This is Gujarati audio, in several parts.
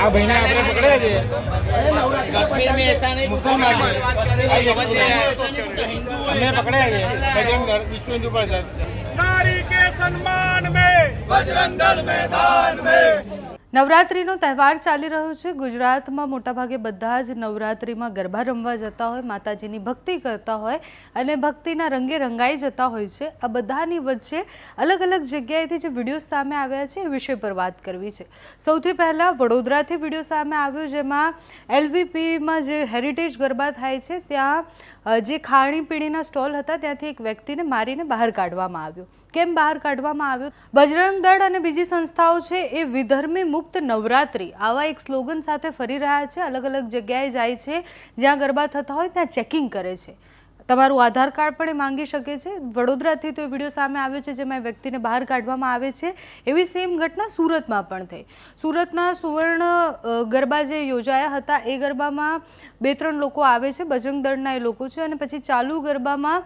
આ ભાઈને આપણે પકડ્યા છે. કશ્મીર મેં અમે પકડ્યા છે. બજરંગ દળ વિશ્વ હિન્દુ પરિષદ. નારી કે સન્માન મેં? બજરંગ દળ મેદાન મેં? નવરાત્રિનો તહેવાર ચાલી રહ્યો છે. ગુજરાતમાં મોટાભાગે બધા જ નવરાત્રિમાં ગરબા રમવા જતા હોય, માતાજીની ભક્તિ કરતા હોય અને ભક્તિના રંગે રંગાઈ જતા હોય છે. આ બધાની વચ્ચે અલગ અલગ જગ્યાએથી જે વીડિયો સામે આવ્યા છે એ વિષય પર વાત કરવી છે. સૌથી પહેલાં વડોદરાથી વીડિયો સામે આવ્યો, જેમાં એલવીપીમાં જે હેરિટેજ ગરબા થાય છે, ત્યાં જે ખાણીપીણીના સ્ટોલ હતા, ત્યાંથી એક વ્યક્તિને મારીને બહાર કાઢવામાં આવ્યો. કેમ બહાર કાઢવામાં આવ્યો? બજરંગ દળ અને બીજી સંસ્થાઓ છે એ વિધર્મી મુક્ત નવરાત્રિ. આવા એક સ્લોગન સાથે ફરી રહ્યા છે. અલગ અલગ જગ્યાએ જાય છે. જ્યાં ગરબા થતા હોય ત્યાં ચેકિંગ કરે છે. તમારું આધાર કાર્ડ પણ એ માંગી શકે છે. વડોદરાથી તો એ વીડિયો સામે આવ્યો છે જેમાં વ્યક્તિને બહાર કાઢવામાં આવે છે. એવી સેમ ઘટના સુરતમાં પણ થઈ. સુરતના સુવર્ણ ગરબા જે યોજાયા હતા, એ ગરબામાં બે ત્રણ લોકો આવે છે. બજરંગ દળના એ લોકો છે અને પછી ચાલુ ગરબામાં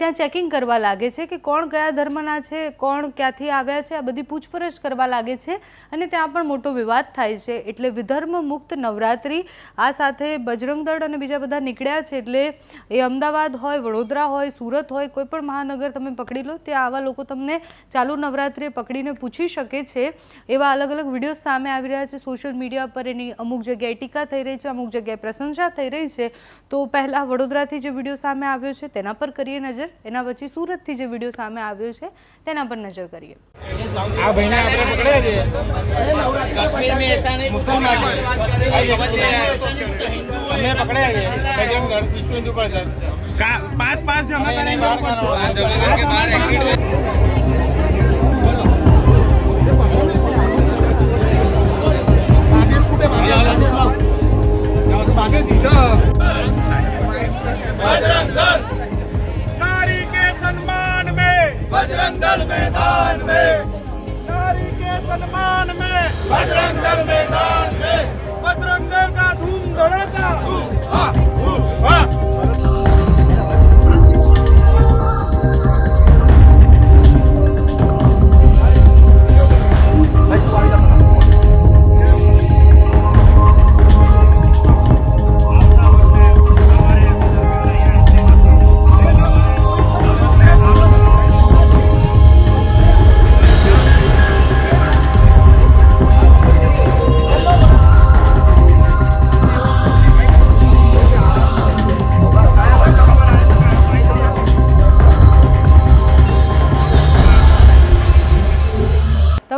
ત્યાં ચેકિંગ કરવા લાગે છે કે કોણ કયા ધર્મના છે, કોણ ક્યાંથી આવ્યા છે, આ બધી પૂછપરછ કરવા લાગે છે અને ત્યાં પણ મોટો વિવાદ થાય છે. એટલે વિધર્મ મુક્ત નવરાત્રિ આ સાથે બજરંગ દળ અને બીજા બધા નીકળ્યા છે એટલે એ અમદાવાદ હોય વડોદરા હોય સુરત હોય કોઈ પણ મહાનગર તમે પકડી લો ત્યાં આવા લોકો તમને ચાલુ નવરાત્રિએ પકડીને પૂછી શકે છે એવા અલગ અલગ વિડીયો સામે આવી રહ્યા છે સોશિયલ મીડિયા પર એની અમુક જગ્યાએ ટીકા થઈ રહી છે અમુક જગ્યાએ પ્રશંસા થઈ રહી છે તો પહેલાં વડોદરાથી જે વિડીયો સામે આવ્યો છે તેના પર કરીએ નજર એના પછી સુરતથી જે વિડીયો સામે આવ્યો છે તેના પર નજર કરીએ આ ભાઈને આપણે પકડ્યા છે कश्मीर में ऐसा नहीं मुसलमान समझ नहीं रहा है। हमने पकड़े हैं बजरंग दल विश्व हिंदू परिषद पास पास जमा करेंगे के बजरंग दल मैदान में। नारी के सम्मान में। बजरंग